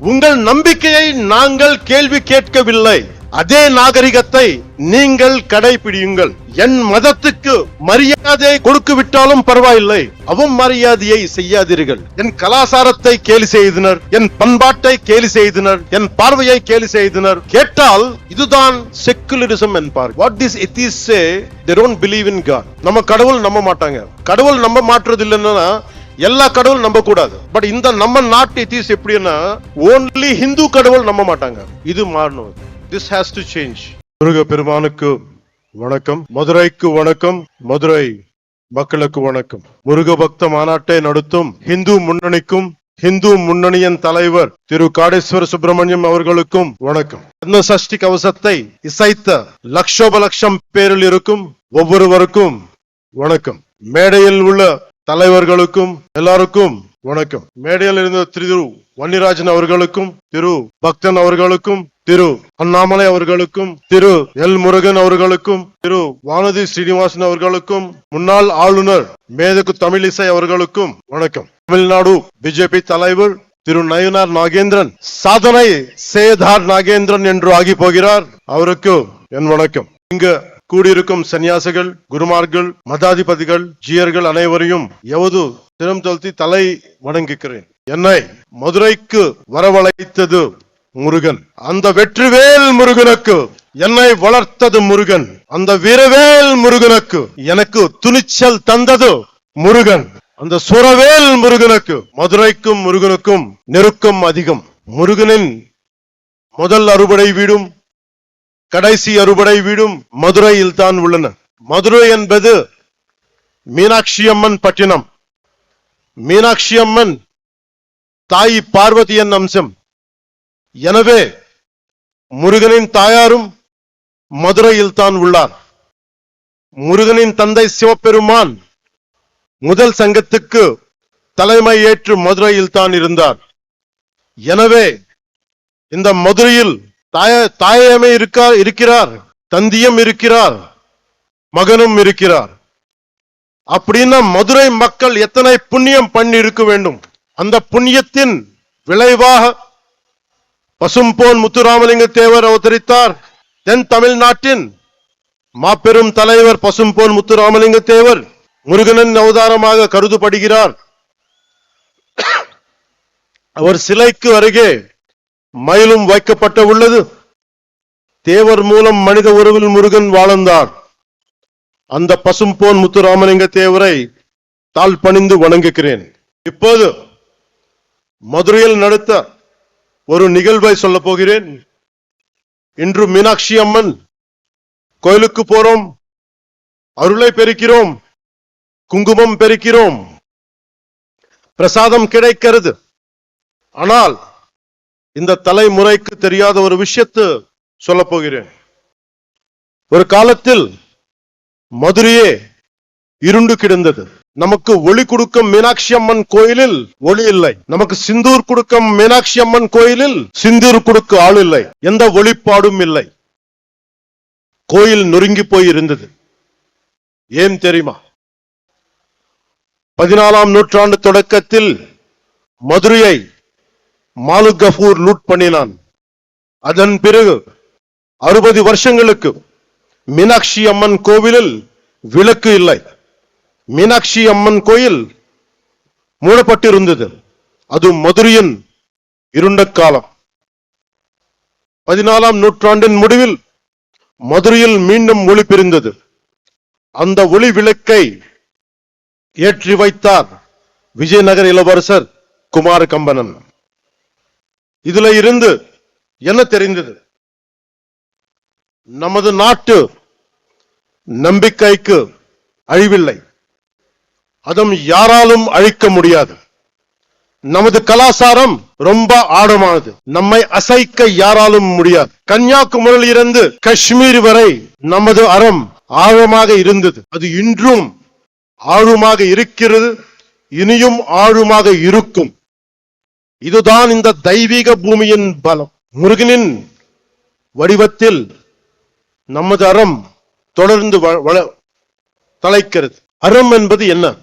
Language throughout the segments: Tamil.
உங்கள் நம்பிக்கையை நாங்கள் கேள்வி கேட்கவில்லை. அதே நாகரிகத்தை நீங்கள் கடைபிடியுங்கள். என் மதத்துக்கு மரியாதையை கொடுக்கு விட்டாலும் பரவாயில்லை. அவம் மரியாதையை செய்யாதீர்கள். என் கலாசாரத்தை கேலி செய்தனர். என் பண்பாட்டை கேலி செய்தனர். என் பார்வையை கேலி செய்தனர். கேட்டால் இதுதான் செக்குலரிசம் என்பார். What is it is say they don't believe நம்ம கடவுள் நம்ப மாட்டாங்க. கடவுள் நம்ப மாற்றுறது இல்லைன்னா எல்லா கடவுளும் நம்ப கூடாது. பட் இந்த நம்ம நாட்டு தீஸ் எப்படின்னா ஓன்லி ஹிந்து கடவுள் நம்ப மாட்டாங்க. இது மாறணும். This has to change Muruga பெருமானுக்கு வணக்கம். மதுரைக்கு வணக்கம். மதுரை மக்களுக்கு வணக்கம். முருக பக்த மாநாட்டை நடத்தும் ஹிந்து முன்னணிக்கும் ஹிந்து முன்னணியின் தலைவர் திரு காடேஸ்வர சுப்பிரமணியம் அவர்களுக்கும் வணக்கம். அந்த சஷ்டி கவசத்தை இசைத்த லட்சோப லட்சம் பேரில் இருக்கும் ஒவ்வொருவருக்கும் வணக்கம். மேடையில் உள்ள தலைவர்களுக்கும் எல்லாருக்கும் வணக்கம். மேடையில் இருந்த திரு வன்னிராஜன் அவர்களுக்கும் திரு பக்தன் அவர்களுக்கும் திரு அண்ணாமலை அவர்களுக்கும் திரு எல் முருகன் அவர்களுக்கும் திரு வானதி ஸ்ரீனிவாசன் அவர்களுக்கும் முன்னாள் ஆளுநர் மேதகு தமிழிசை அவர்களுக்கும் வணக்கம். தமிழ்நாடு பிஜேபி தலைவர் திரு நயனார் நாகேந்திரன் சாதனை சேதார் நாகேந்திரன் என்று ஆகி போகிறார். அவருக்கு என் வணக்கம். இங்கு கூடியிருக்கும் சன்னியாசிகள் குருமார்கள் மதாதிபதிகள் ஜியர்கள் அனைவரையும் எவது தினம் செலுத்தி தலை வணங்குகிறேன். என்னை மதுரைக்கு வரவழைத்தது முருகன். அந்த வெற்றிவேல் முருகனுக்கு என்னை வளர்த்தது முருகன். அந்த வீரவேல் முருகனுக்கு எனக்கு துணிச்சல் தந்தது முருகன். அந்த சுரவேல் முருகனுக்கு மதுரைக்கும் முருகனுக்கும் நெருக்கம் அதிகம். முருகனின் முதல் அறுபடை வீடும் கடைசி அறுபடை வீடும் மதுரையில் தான் உள்ளன. மதுரை என்பது மீனாட்சி அம்மன் பட்டினம். மீனாட்சி அம்மன் தாய் பார்வதியின் அம்சம். எனவே முருகனின் தாயாரும் மதுரையில் தான் உள்ளார். முருகனின் தந்தை சிவபெருமான் முதல் சங்கத்துக்கு தலைமை ஏற்று மதுரையில் தான் இருந்தார். எனவே இந்த மதுரையில் தாய தாயமே இருக்கா இருக்கிறார். தந்தியம் இருக்கிறார். மகனும் இருக்கிறார். அப்படின்னா மதுரை மக்கள் எத்தனை புண்ணியம் பண்ணி இருக்க வேண்டும்? அந்த புண்ணியத்தின் விளைவாக பசும்போன் முத்துராமலிங்க தேவர் அவதரித்தார். தென் தமிழ்நாட்டின் மாபெரும் தலைவர் பசும்போன் முத்துராமலிங்க தேவர் முருகனின் அவதாரமாக கருதப்படுகிறார். அவர் சிலைக்கு அருகே மயிலும் வைக்கப்பட்ட உள்ளது. தேவர் மூலம் மனித உறவில் முருகன் வாழ்ந்தார். அந்த பசும்போன் முத்துராமலிங்க தேவரை தாழ் பணிந்து வணங்குகிறேன். இப்போது மதுரையில் நடத்த ஒரு நிகழ்வை சொல்ல போகிறேன். இன்று மீனாட்சி அம்மன் கோயிலுக்கு போறோம். அருளை பெருக்கிறோம் குங்குமம் பெருக்கிறோம் பிரசாதம் கிடைக்கிறது. ஆனால் இந்த தலைமுறைக்கு தெரியாத ஒரு விஷயத்து சொல்ல போகிறேன். ஒரு காலத்தில் மதுரையே இருண்டு கிடந்தது. நமக்கு ஒளி கொடுக்கும் மீனாட்சி அம்மன் கோயிலில் ஒளி இல்லை. நமக்கு சிந்தூர் கொடுக்கும் மீனாட்சி அம்மன் கோயிலில் சிந்தூர் கொடுக்க ஆள் இல்லை. எந்த ஒளிப்பாடும் இல்லை. கோயில் நொறுங்கி போய் இருந்தது. ஏன் தெரியுமா? பதினாலாம் நூற்றாண்டு தொடக்கத்தில் மதுரையை மாலு கஃபூர் லூட் பண்ணினான். அதன் பிறகு அறுபது வருஷங்களுக்கு மீனாட்சி அம்மன் கோவிலில் விளக்கு இல்லை. மீனாட்சி அம்மன் கோயில் மூடப்பட்டிருந்தது. அது மதுரையின் இருண்ட காலம். பதினாலாம் நூற்றாண்டின் முடிவில் மதுரையில் மீண்டும் ஒளி பிரிந்தது. அந்த ஒளி விளக்கை ஏற்றி வைத்தார் விஜயநகர் இளவரசர் குமார கம்பனன் இதுல இருந்து என்ன தெரிந்தது? நமது நாட்டு நம்பிக்கைக்கு அழிவில்லை. அதும் யாராலும் அழிக்க முடியாது. நமது கலாச்சாரம் ரொம்ப ஆழமானது. நம்மை அசைக்க யாராலும் முடியாது. கன்னியாகுமரியில் இருந்து காஷ்மீர் வரை நமது அறம் ஆழமாக இருந்தது. அது இன்றும் ஆழமாக இருக்கிறது. இனியும் ஆழமாக இருக்கும். இதுதான் இந்த தெய்வீக பூமியின் பலம். முருகனின் வடிவத்தில் நமது அறம் தொடர்ந்து வள- தலைக்கிறது. அறம் என்பது என்ன?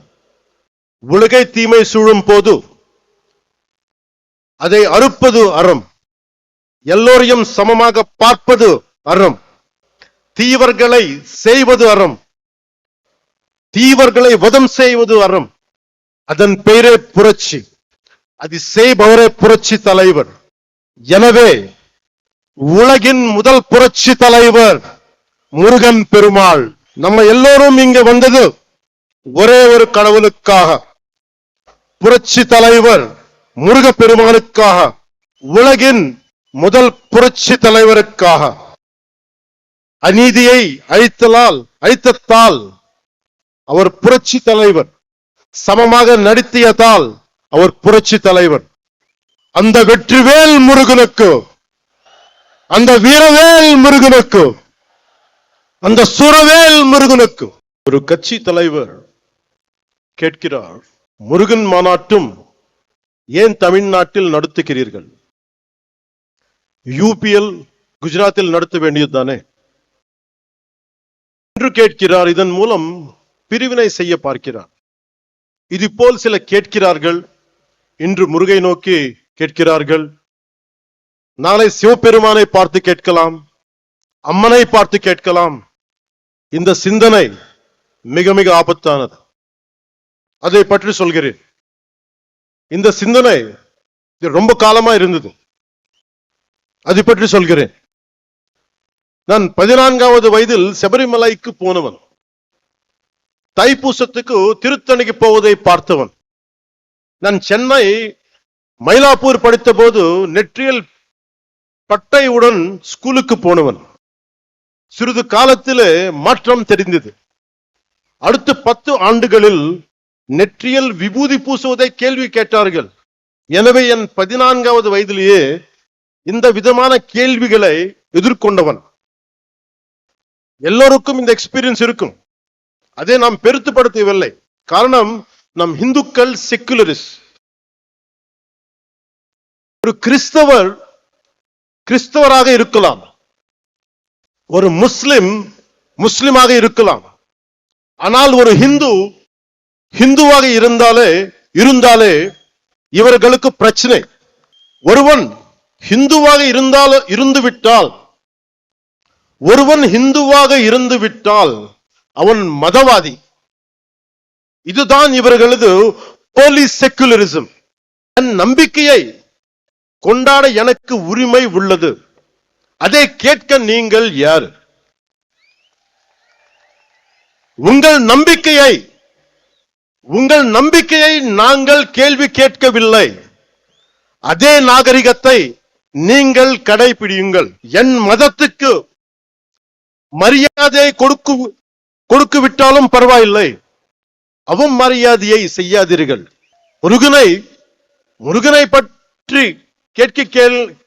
உலகை தீமை சூழும் போது அதை அறுப்பது அறம். எல்லோரையும் சமமாக பார்ப்பது அறம். தீவர்களை செய்வது அறம். தீவர்களை வதம் செய்வது அறம். அதன் பெயரே புரட்சி. அது செய்பவரே புரட்சி தலைவர். எனவே உலகின் முதல் புரட்சி தலைவர் முருகன் பெருமாள். நம்ம எல்லோரும் இங்க வந்தது ஒரே ஒரு கடவுளுக்காக. புரட்சி தலைவர் முருக பெருமானுக்காக உலகின் முதல் புரட்சி தலைவருக்காக. அநீதியை அழித்தலால் அழித்தத்தால் அவர் புரட்சி தலைவர். சமமாக நடித்தியதால் அவர் புரட்சி தலைவர். அந்த வெற்றிவேல் முருகனுக்கு அந்த வீரவேல் முருகனுக்கு அந்த சுரவேல் முருகனுக்கு ஒரு கட்சி தலைவர் கேட்கிறார் முருகன் மாநாட்டும் ஏன் தமிழ்நாட்டில் நடத்துகிறீர்கள்? யூபிஎல் குஜராத்தில் நடத்த வேண்டியது தானே என்று கேட்கிறார். இதன் மூலம் பிரிவினை செய்ய பார்க்கிறார். இது போல் சில கேட்கிறார்கள் இன்று முருகை நோக்கி கேட்கிறார்கள். நாளை சிவபெருமானை பார்த்து கேட்கலாம். அம்மனை பார்த்து கேட்கலாம். இந்த சிந்தனை மிக மிக ஆபத்தானது. அதை பற்றி சொல்கிறேன். இந்த சிந்தனை இது ரொம்ப காலமா இருந்தது. அதை பற்றி சொல்கிறேன். நான் பதினான்காவது வயதில் சபரிமலைக்கு போனவன். தைப்பூசத்துக்கு திருத்தணிக்கு போவதை பார்த்தவன். நான் சென்னை மயிலாப்பூர் படித்த போது நெற்றியல் பட்டையுடன் ஸ்கூலுக்கு போனவன். சிறிது காலத்திலே மாற்றம் தெரிந்தது. அடுத்த பத்து ஆண்டுகளில் நெற்றியல் விபூதி பூசுவதை கேள்வி கேட்டார்கள். எனவே என் பதினான்காவது வயதிலேயே இந்த விதமான கேள்விகளை எதிர்கொண்டவன். எல்லோருக்கும் இந்த எக்ஸ்பீரியன்ஸ் இருக்கும். அதை நாம் பெருத்துப்படுத்தவில்லை. காரணம் நம் இந்துக்கள் செக்குலரிஸ் ஒரு கிறிஸ்தவர் கிறிஸ்தவராக இருக்கலாம். ஒரு முஸ்லிம் முஸ்லிமாக இருக்கலாம். ஆனால் ஒரு ஹிந்து ஹிந்துவாக இருந்தாலே இருந்தாலே இவர்களுக்கு பிரச்சனை. ஒருவன் ஹிந்துவாக இருந்தால் இருந்து விட்டால் ஒருவன் ஹிந்துவாக இருந்து விட்டால் அவன் மதவாதி. இதுதான் இவர்களது போலீஸ் செக்குலரிசம் என் நம்பிக்கையை கொண்டாட எனக்கு உரிமை உள்ளது. அதை கேட்க நீங்கள் யார்? உங்கள் நம்பிக்கையை உங்கள் நம்பிக்கையை நாங்கள் கேள்வி கேட்கவில்லை. அதே நாகரிகத்தை நீங்கள் கடைபிடியுங்கள். என் மதத்துக்கு மரியாதை கொடுக்கு கொடுக்கு விட்டாலும் பரவாயில்லை. அவமரியாதையை மரியாதையை செய்யாதீர்கள். முருகனை முருகனை பற்றி கேட்க கேள்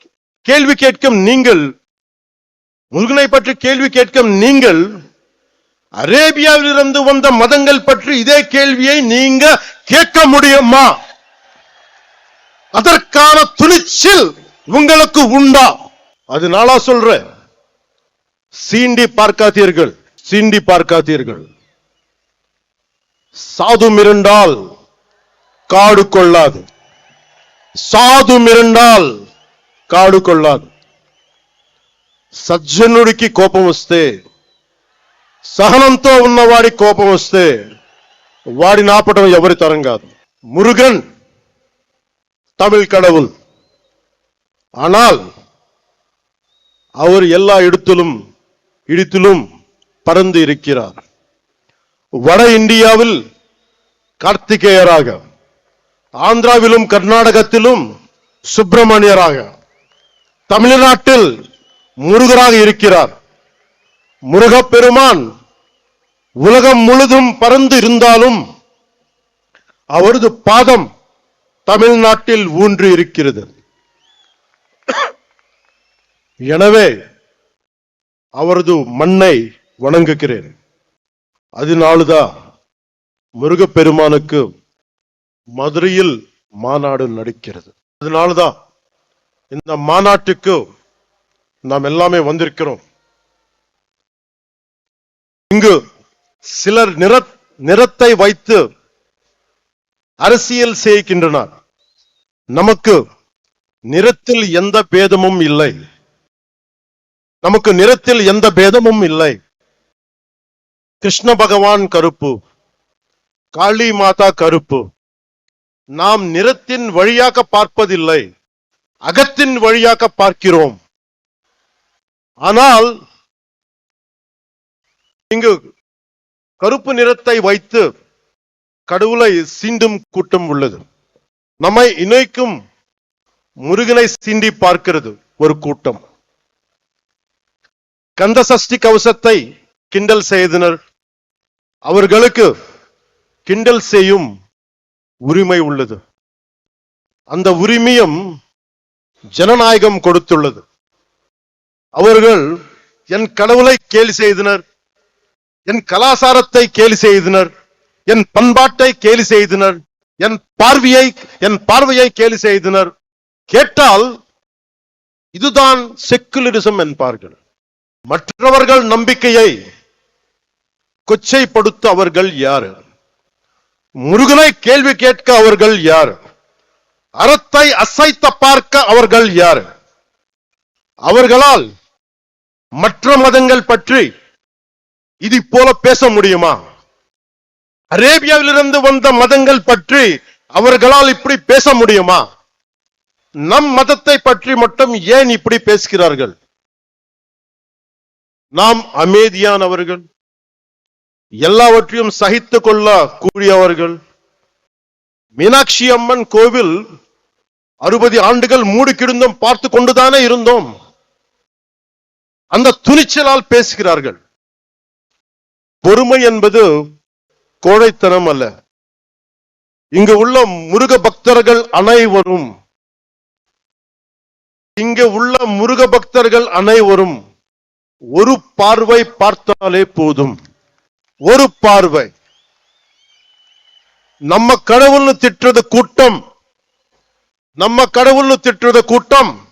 கேள்வி கேட்கும் நீங்கள் முருகனை பற்றி கேள்வி கேட்கும் நீங்கள் அரேபியாவில் இருந்து வந்த மதங்கள் பற்றி இதே கேள்வியை நீங்க கேட்க முடியுமா? அதற்கான துணிச்சல் உங்களுக்கு உண்டா? அது நாளா சொல்றேன். சீண்டி பார்க்காதீர்கள் சீண்டி பார்க்காதீர்கள். சாது மிரண்டால் காடு கொள்ளாது సాధు మిరండాల్ కాడు కొల్లాదు సజ్జనుడికి కోపం వస్తే సహనంతో ఉన్నవాడి కోపం వస్తే వాడిని ఆపటం ఎవరి తరం కాదు మురుగన్ தமிழ் கடவுள் ஆனால் அவர் எல்லா இடத்திலும் இடத்திலும் பறந்து இருக்கிறார் வட இந்தியாவில் கார்த்திகேயராக ஆந்திராவிலும் கர்நாடகத்திலும் சுப்பிரமணியராக தமிழ்நாட்டில் முருகராக இருக்கிறார். முருகப்பெருமான் உலகம் முழுதும் பறந்து இருந்தாலும் அவரது பாதம் தமிழ்நாட்டில் ஊன்றி இருக்கிறது. எனவே அவரது மண்ணை வணங்குகிறேன். அதனால்தான் முருகப்பெருமானுக்கு மதுரையில் மாநாடு நடக்கிறது. அதனாலதான் இந்த மாநாட்டுக்கு நாம் எல்லாமே வந்திருக்கிறோம். இங்கு சிலர் நிற நிறத்தை வைத்து அரசியல் செய்கின்றனர். நமக்கு நிறத்தில் எந்த பேதமும் இல்லை. நமக்கு நிறத்தில் எந்த பேதமும் இல்லை. கிருஷ்ண பகவான் கருப்பு காளி மாதா கருப்பு. நாம் நிறத்தின் வழியாக பார்ப்பதில்லை அகத்தின் வழியாக பார்க்கிறோம். ஆனால் இங்கு கருப்பு நிறத்தை வைத்து கடவுளை சீண்டும் கூட்டம் உள்ளது. நம்மை இணைக்கும் முருகனை சீண்டி பார்க்கிறது ஒரு கூட்டம். கந்த சஷ்டி கவசத்தை கிண்டல் செய்தனர். அவர்களுக்கு கிண்டல் செய்யும் உரிமை உள்ளது. அந்த உரிமையும் ஜனநாயகம் கொடுத்துள்ளது. அவர்கள் என் கடவுளை கேலி செய்தனர் என் கலாசாரத்தை கேலி செய்தனர் என் பண்பாட்டை கேலி செய்தனர் என் பார்வையை என் பார்வையை கேலி செய்தனர். கேட்டால் இதுதான் செக்குலரிசம் என்பார்கள். மற்றவர்கள் நம்பிக்கையை கொச்சைப்படுத்த அவர்கள் யார்? முருகனை கேள்வி கேட்க அவர்கள் யார்? அறத்தை அசைத்த பார்க்க அவர்கள் யார்? அவர்களால் மற்ற மதங்கள் பற்றி இது போல பேச முடியுமா? அரேபியாவிலிருந்து வந்த மதங்கள் பற்றி அவர்களால் இப்படி பேச முடியுமா? நம் மதத்தை பற்றி மட்டும் ஏன் இப்படி பேசுகிறார்கள்? நாம் அமைதியானவர்கள். எல்லாவற்றையும் சகித்துக் கொள்ள கூடியவர்கள். மீனாட்சி அம்மன் கோவில் அறுபது ஆண்டுகள் மூடு கிடந்தும் பார்த்து கொண்டுதானே இருந்தோம். அந்த துணிச்சலால் பேசுகிறார்கள். பொறுமை என்பது கோழைத்தனம் அல்ல. இங்கு உள்ள முருக பக்தர்கள் அனைவரும் இங்கு உள்ள முருக பக்தர்கள் அனைவரும் ஒரு பார்வை பார்த்தாலே போதும். ஒரு பார்வை. நம்ம கடவுள்னு திட்டுறது கூட்டம். நம்ம கடவுள்னு திட்டுறது கூட்டம்.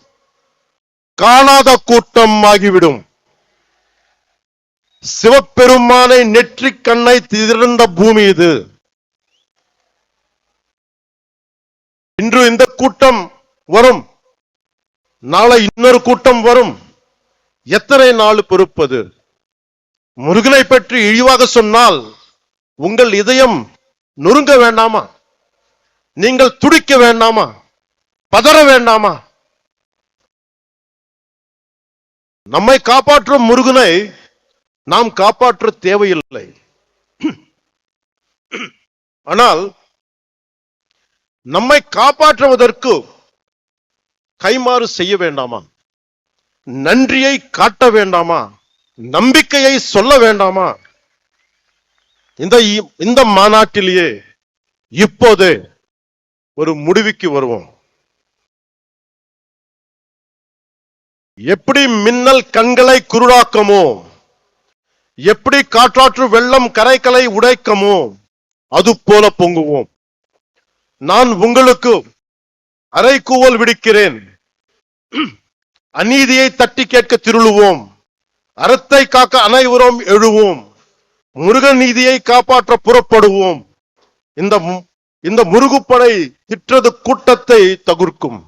காணாத கூட்டம் ஆகிவிடும். சிவபெருமானை நெற்றிக் கண்ணை திறந்த பூமி இது. இன்று இந்த கூட்டம் வரும். நாளை இன்னொரு கூட்டம் வரும். எத்தனை நாள் பொறுப்பது? முருகனை பற்றி இழிவாக சொன்னால் உங்கள் இதயம் நொறுங்க வேண்டாமா? நீங்கள் துடிக்க வேண்டாமா? பதற வேண்டாமா? நம்மை காப்பாற்றும் முருகனை நாம் காப்பாற்ற தேவையில்லை. ஆனால் நம்மை காப்பாற்றுவதற்கு கைமாறு செய்ய வேண்டாமா? நன்றியை காட்ட வேண்டாமா? நம்பிக்கையை சொல்ல வேண்டாமா? இந்த இந்த மாநாட்டிலேயே இப்போது ஒரு முடிவுக்கு வருவோம். எப்படி மின்னல் கண்களை குருடாக்கமோ? எப்படி காற்றாற்று வெள்ளம் கரைகளை உடைக்கமோ? அது போல பொங்குவோம். நான் உங்களுக்கு அரைக்கூவல் விடுக்கிறேன். அநீதியை தட்டி கேட்க திருளுவோம். அறத்தை காக்க அனைவரும் எழுவோம். முருகன் நீதியை காப்பாற்ற புறப்படுவோம். இந்த இந்த முருகுப்படை திற்றது கூட்டத்தை தகுர்க்கும்.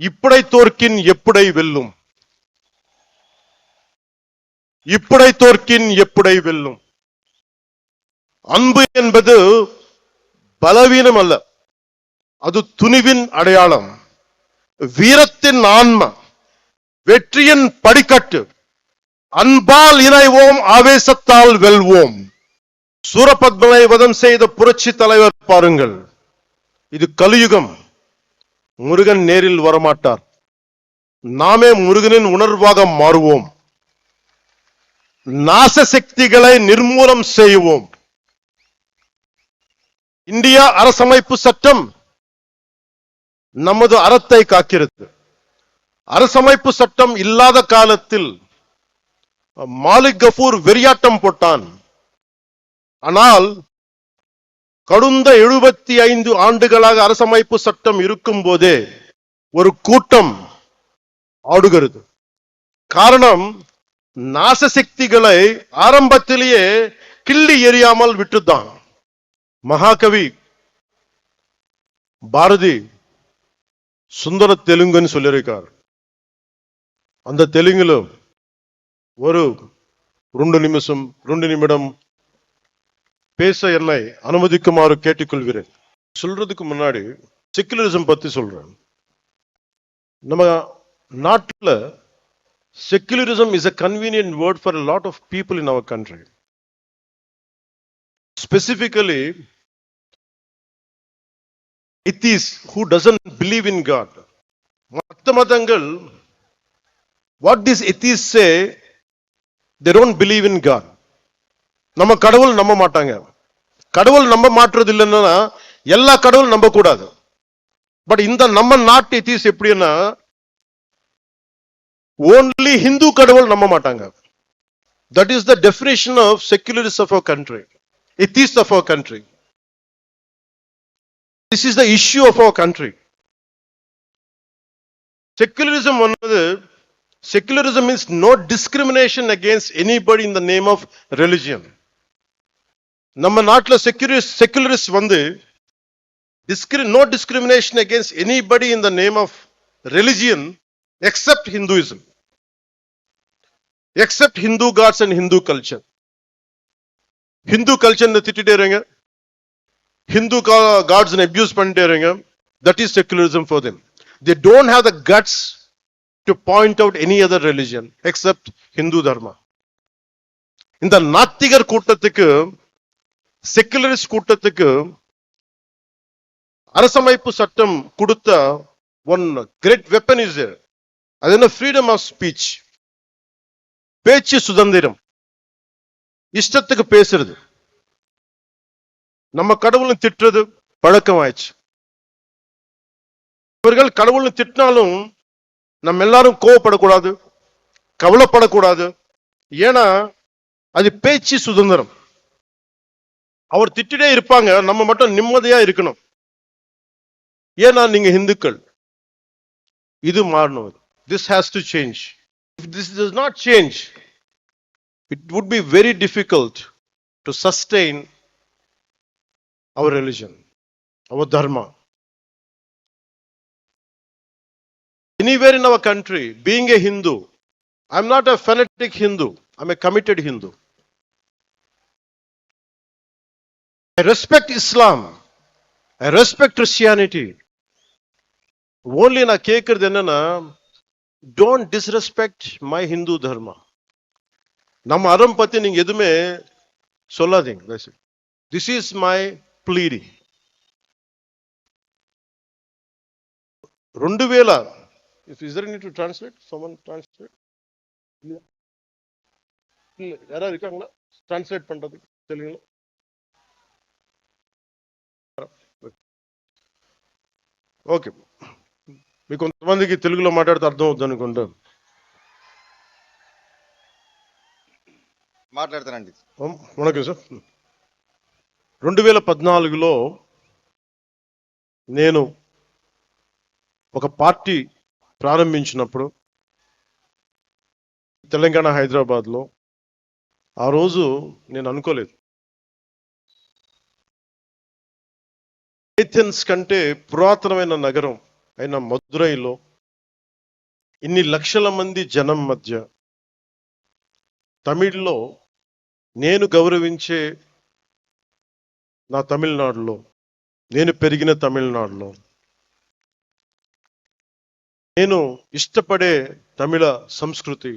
இப்படை தோற்கின் எப்படை வெல்லும்? இப்படை தோற்கின் எப்படை வெல்லும்? அன்பு என்பது பலவீனம் அல்ல. அது துணிவின் அடையாளம். வீரத்தின் ஆன்ம வெற்றியின் படிக்கட்டு. அன்பால் இணைவோம் ஆவேசத்தால் வெல்வோம். சூரபத்மனை வதம் செய்த புரட்சி தலைவர் பாருங்கள். இது கலியுகம். முருகன் நேரில் வரமாட்டார். நாமே முருகனின் உணர்வாக மாறுவோம். நாச சக்திகளை நிர்மூலம் செய்வோம். இந்தியா அரசமைப்பு சட்டம் நமது அறத்தை காக்கிறது. அரசமைப்பு சட்டம் இல்லாத காலத்தில் மாலிக் கஃபூர் வெறியாட்டம் போட்டான். ஆனால் கடந்த எழுபத்தி ஐந்து ஆண்டுகளாக அரசமைப்பு சட்டம் இருக்கும் போதே ஒரு கூட்டம் ஆடுகிறது. காரணம் நாசசக்திகளை ஆரம்பத்திலேயே கிள்ளி எறியாமல் விட்டுதான் மகாகவி பாரதி சுந்தர தெலுங்குன்னு சொல்லியிருக்கார். அந்த தெலுங்கிலும் ஒரு రెండు నిమిషం రెండు నిమిடம் பேச என்னை அனுமதிக்குமாறு கேட்டுக்கொள்கிறேன் சொல்றதுக்கு முன்னாடி செக்குலரிசம் பத்தி சொல்றேன் நம்ம நாட்டில் secularism is a convenient word for lot of people in our country specifically it is who doesn't believe in God மற்ற மதங்கள் what this it is say they don't believe in God நம்ம கடவுள் நம்ப மாட்டாங்க. கடவுள் நம்ப மாற்றுறது இல்லைன்னா எல்லா கடவுளும் நம்ப கூடாது. பட் இந்த நம்ம நாட்டு தீஸ் எப்படின்னா ஓன்லி ஹிந்து கடவுள் நம்ப மாட்டாங்க. That is the definition of secularism of our country it ethos of our country this is the issue of our country secularism வந்தது Secularism is no discrimination against anybody in the name of religion நம்ம நாட்டுல செக்யூரிஸ்ட் செக்யூலரிஸ்ட் வந்து discri- no discrimination against anybody in the name of religion except Hinduism, except Hindu gods and Hindu culture. Hindu culture திட்டிட்டேருங்க Hindu ga- gods and abuse பண்ணிட்டேருங்க that is secularism for them. They don't have the guts to point out any other religion except Hindu dharma. இந்த நாத்திகர் கூட்டத்துக்கு செக்குலரிஸ்ட் கூட்டத்துக்கு அரசமைப்பு சட்டம் கொடுத்த ஒன் கிரேட் வெப்பன் இஸ் அது என்ன? ஃப்ரீடம் ஆஃப் ஸ்பீச் பேச்சு சுதந்திரம். இஷ்டத்துக்கு பேசுறது. நம்ம கடவுளும் திட்டுறது பழக்கம் ஆயிடுச்சு இவர்கள் கடவுளும் திட்டினாலும் நம்ம எல்லாரும் கோவப்படக்கூடாது கவலைப்படக்கூடாது. ஏன்னா அது பேச்சு சுதந்திரம். அவர் திட்டிட்டே இருப்பாங்க நம்ம மட்டும் நிம்மதியா இருக்கணும். ஏன்னா நீங்க இந்துக்கள். இது மாறணும் this has to change this is not change it would be very difficult to sustain our religion our dharma anywhere in our country being a hindu i'm not a fanatic hindu i'm a committed hindu i respect islam i respect christianity only நான் கேட்கறது என்னன்னா don't disrespect my Hindu dharma நம்ம அறம் பத்தி நீங்க எதுவுமே சொல்லாதீங்க திஸ் இஸ் மை ப்ளீடி రెండు వేల if is there need to translate someone translate இல்லையா இல்ல யாராவது இருக்காங்களா டிரான்ஸ்லேட் பண்றது தெலுங்குல ఓకే మీకు కొంతమందికి తెలుగులో మాట్లాడితే అర్థం అవుతుంది అనుకుంటా మాట్లాడతానండి వణకం సార్ రెండు వేల పద్నాలుగులో నేను ఒక పార్టీ ప్రారంభించినప్పుడు తెలంగాణ హైదరాబాద్లో ఆ రోజు నేను అనుకోలేదు. ఏథెన్స్ కంటే పురాతనమైన నగరం అయిన మదురైలో ఇన్ని లక్షల మంది జనం మధ్య తమిళ్ళో నేను గౌరవించే నా తమిళనాడులో నేను పెరిగిన తమిళనాడులో నేను ఇష్టపడే తమిళ సంస్కృతి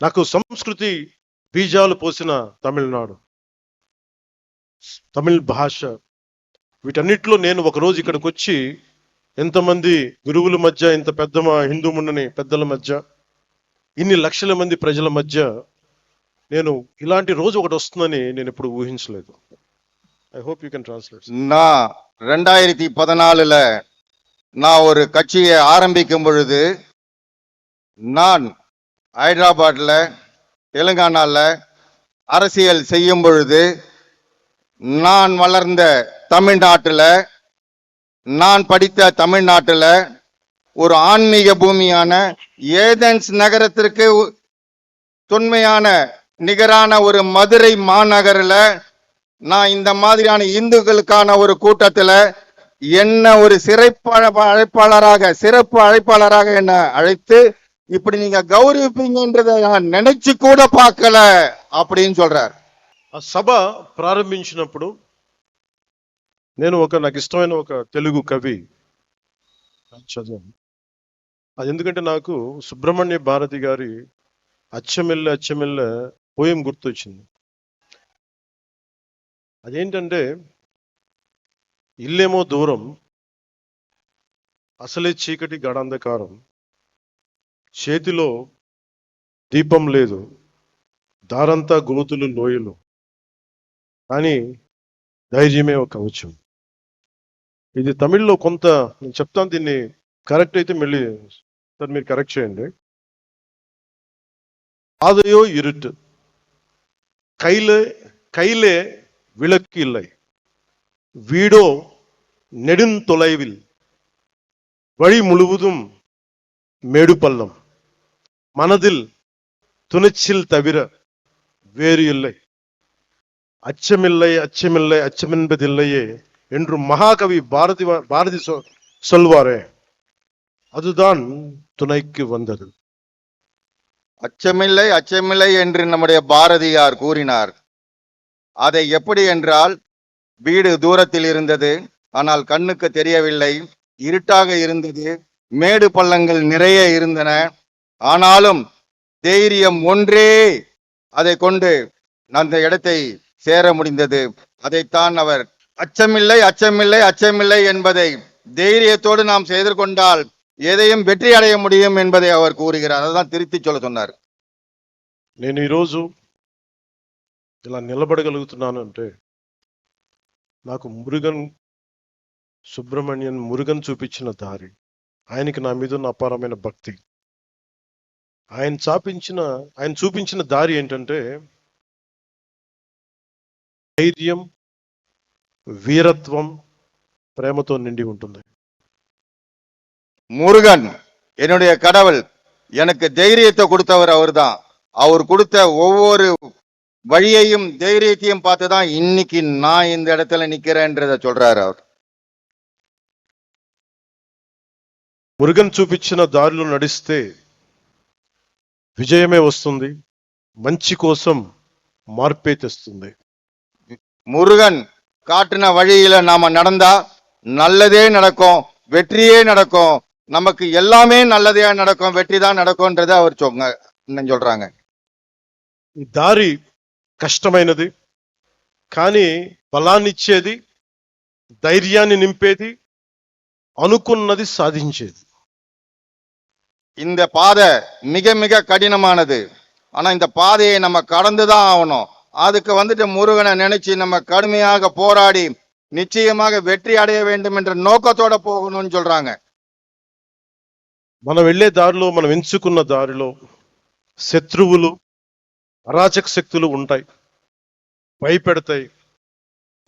నాకు సంస్కృతి బీజాలు పోసిన తమిళనాడు తమిళ్ భాష వీటన్నిటిలో నేను ఒక రోజు ఇక్కడికి వచ్చి ఎంతమంది గురువుల మధ్య ఇంత పెద్ద మా హిందూ ముండని పెద్దల మధ్య ఇన్ని లక్షల మంది ప్రజల మధ్య నేను ఇలాంటి రోజు ఒకటి వస్తుందని నేను ఎప్పుడు ఊహించలేదు I hope you can translate நான் ரெண்டாயிரத்தி பதினாலுல நான் ஒரு கட்சியை ஆரம்பிக்கும் பொழுது நான் ஹைதராபாத்தில் தெலுங்கானாவில் அரசியல் செய்யும் பொழுது நான் வளர்ந்த தமிழ்நாட்டில் நான் படித்த தமிழ்நாட்டில் ஒரு ஆன்மீக பூமியான ஏதென்ஸ் நகரத்திற்கு தொன்மையான நிகரான ஒரு மதுரை மாநகரில் நான் இந்த மாதிரியான இந்துக்களுக்கான ஒரு கூட்டத்தில் என்ன ஒரு சிறப்பு அழ- அழைப்பாளராக சிறப்பு அழைப்பாளராக என்ன அழைத்து இப்படி நீங்க கௌரவிப்பீங்கன்றத நான் நினைச்சு கூட பார்க்கல அப்படின்னு சொல்றார் ఆ సభ ప్రారంభించినప్పుడు నేను ఒక నాకు ఇష్టమైన ఒక తెలుగు కవి చదివాను అది ఎందుకంటే నాకు సుబ్రహ్మణ్య భారతి గారి అచ్చమెల్లె అచ్చమెల్లె పోయం గుర్తొచ్చింది అదేంటంటే ఇల్లేమో దూరం అసలే చీకటి గడంధకారం చేతిలో దీపం లేదు దారంతా గోతులు లోయలు. కానీ ధైర్యమే ఒక కవచం ఇది తమిళ్ళో కొంత నేను చెప్తాను దీన్ని కరెక్ట్ అయితే మళ్ళీ సార్ మీరు కరెక్ట్ చేయండి. ఆదయో ఇరుట్ కైలే కైలే విలక్కి ఇల్లై வீடோ நெடுந்தொலைவில் வழி முழுவதும் மேடு பள்ளம் மனதில் துணிச்சில் தவிர வேறு இல்லை. அச்சமில்லை அச்சமில்லை அச்சமென்பதில்லையே என்று மகாகவி பாரதி பாரதி சொ- சொல்வாரே. அதுதான் துணைக்கு வந்தது. அச்சமில்லை அச்சமில்லை என்று நம்முடைய பாரதியார் கூறினார். அதை எப்படி என்றால் வீடு தூரத்தில் இருந்தது ஆனால் கண்ணுக்கு தெரியவில்லை இருட்டாக இருந்தது மேடு பள்ளங்கள் நிறைய இருந்தன ஆனாலும் தைரியம் ஒன்றே அதை கொண்டு அந்த இடத்தை சேர முடிந்தது அதைத்தான் அவர் அச்சமில்லை அச்சமில்லை அச்சமில்லை என்பதை தைரியத்தோடு நாம் செய்து கொண்டால் எதையும் வெற்றி அடைய முடியும் என்பதை அவர் கூறுகிறார் அதான் திருத்தி சொல்ல சொன்னார் నేను ఈరోజు ఇలా నిలబడగలుగుతున్నాను అంటే నాకు మురుగన్ సుబ్రహ్మణ్యన్ మురుగన్ చూపించిన దారి ఆయనకి నా మీద ఉన్న అపారమైన భక్తి ఆయన చాపించిన ఆయన చూపించిన దారి ఏంటంటే ధైర్యం వీరత్వం ప్రేమతో నిండి ఉంటుంది முருகன் என்னுடைய கடவுள் எனக்கு தைரியத்தை கொடுத்தவர் அவர்தான் அவர் கொடுத்த ஒவ்வொரு வழியையும் தைரியத்தையும் பார்த்துதான் இன்னைக்கு நான் இந்த இடத்துல நிக்கிறேன்றத சொல்றாரு அவர் మురుగన్ చూపించిన దారిలో నడిస్తే విజయమే వస్తుంది మంచి కోసం మార్పే తెస్తుంది முருகன் காட்டின வழியில நாம நடந்தா நல்லதே நடக்கும் வெற்றியே நடக்கும் நமக்கு எல்லாமே நல்லதே நடக்கும் வெற்றி தான் நடக்கும்ன்றத அவர் சொங்க இன்னும் சொல்றாங்க ఈ దారి కష్టమైనది కానీ బలాన్నిచ్చేది ధైర్యాన్ని నింపేది అనుకున్నది సాధించేది இந்த பாதை மிக மிக கடினமானது ஆனா இந்த பாதையை நம்ம கடந்துதான் ஆகணும் அதுக்கு வந்துட்டு முருகனை நினைச்சு நம்ம கடுமையாக போராடி நிச்சயமாக வெற்றி அடைய வேண்டும் என்ற நோக்கத்தோட போகணும்னு சொல்றாங்க మనం వెళ్ళే దారిలో మనం ఎంచుకున్న దారిలో శత్రువులు అరాచక శక్తులు ఉంటాయి భయపెడతాయి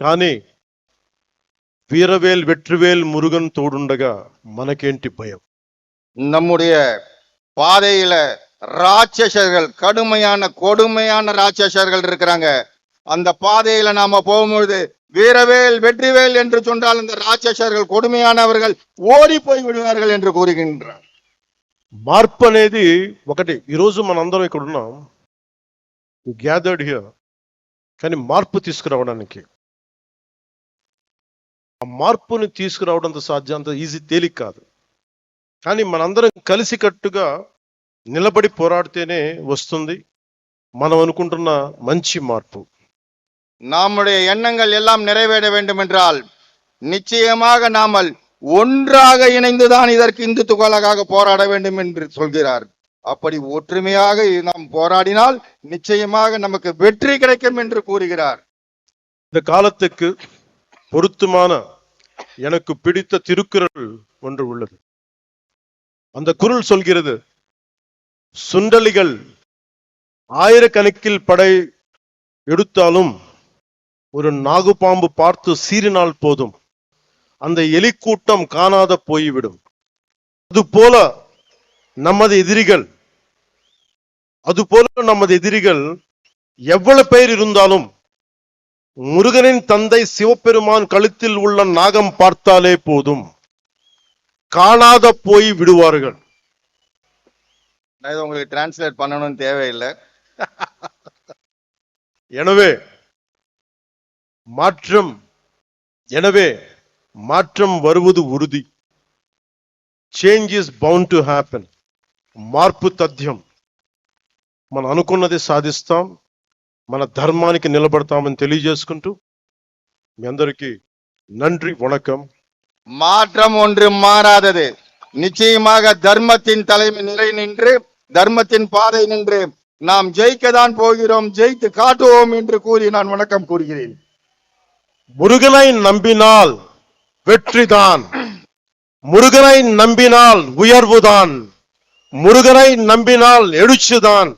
కానీ వీరవేల్ వెట్రివేల్ మురుగన్ తోడుండగా మనకేంటి భయం நம்முடைய பாதையில ராட்சசர்கள் கடுமையான கொடுமையான ராட்சசர்கள் இருக்கிறாங்க அந்த பாதையில நாம போகும்பொழுது வீரவேல் வெற்றிவேல் என்று சொன்னால் அந்த ராட்சசர்கள் கொடுமையானவர்கள் ஓடி போய் விடுவார்கள் என்று கூறுகின்றார் మార్పు అనేది ఒకటి ఈరోజు మనందరం ఇక్కడ ఉన్నాం గ్యాదర్డ్ హియర్ కానీ మార్పు తీసుకురావడానికి ఆ మార్పుని తీసుకురావడం అంత సాధ్యం అంత ఈజీ తేలిక కాదు కానీ మనందరం కలిసికట్టుగా నిలబడి పోరాడితేనే వస్తుంది మనం అనుకుంటున్న మంచి మార్పు நம்முடைய எண்ணங்கள் எல்லாம் நிறைவேற வேண்டும் என்றால் நிச்சயமாக நாமல் ஒன்றாக இணைந்துதான் இதற்கு இந்து துகளாக போராட வேண்டும் என்று சொல்கிறார் அப்படி ஒற்றுமையாக நாம் போராடினால் நிச்சயமாக நமக்கு வெற்றி கிடைக்கும் என்று கூறுகிறார். இந்த காலத்துக்கு பொருத்தமான எனக்கு பிடித்த திருக்குறள் ஒன்று உள்ளது. அந்த குறள் சொல்கிறது சுண்டலிகள் ஆயிரக்கணக்கில் படை எடுத்தாலும் ஒரு நாகுபாம்பு பார்த்து சீறினால் போதும். அந்த எலிக்கூட்டம் காணாத போய்விடும். அதுபோல நமது எதிரிகள். அதுபோல நமது எதிரிகள் எவ்வளவு பேர் இருந்தாலும் முருகனின் தந்தை சிவபெருமான் கழுத்தில் உள்ள நாகம் பார்த்தாலே போதும். காணாத போய் விடுவார்கள். நான் உங்களுக்கு டிரான்ஸ்லேட் பண்ணணும்னு தேவையில்லை. எனவே மாற்றம் எனவே மாற்றம் வருவது உறுதி. Change is bound to happen మార్పు తథ్యం మనం అనుకున్నది సాధిస్తాం మన ధర్మానికి నిలబడతామని తెలియజేసుకుంటూ మీ అందరికీ நன்றி வணக்கம் மாற்றம் ஒன்று மாறாதது நிச்சயமாக தர்மத்தின் தலைமை நிலை நின்று தர்மத்தின் பாதை நின்று நாம் ஜெயிக்கத்தான் போகிறோம் ஜெயித்து காட்டுவோம் என்று கூறி நான் வணக்கம் கூறுகிறேன் முருகனை நம்பினால் வெற்றிதான் முருகனை நம்பினால் உயர்வுதான் முருகனை நம்பினால் எழுச்சிதான்.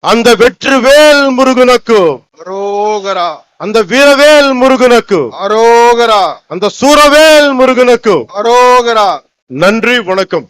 அந்த வெற்றிவேல் முருகனுக்கு அரோகரா. அந்த வீரவேல் முருகனுக்கு அரோகரா. அந்த சூரவேல் முருகனுக்கு அரோகரா. நன்றி வணக்கம்.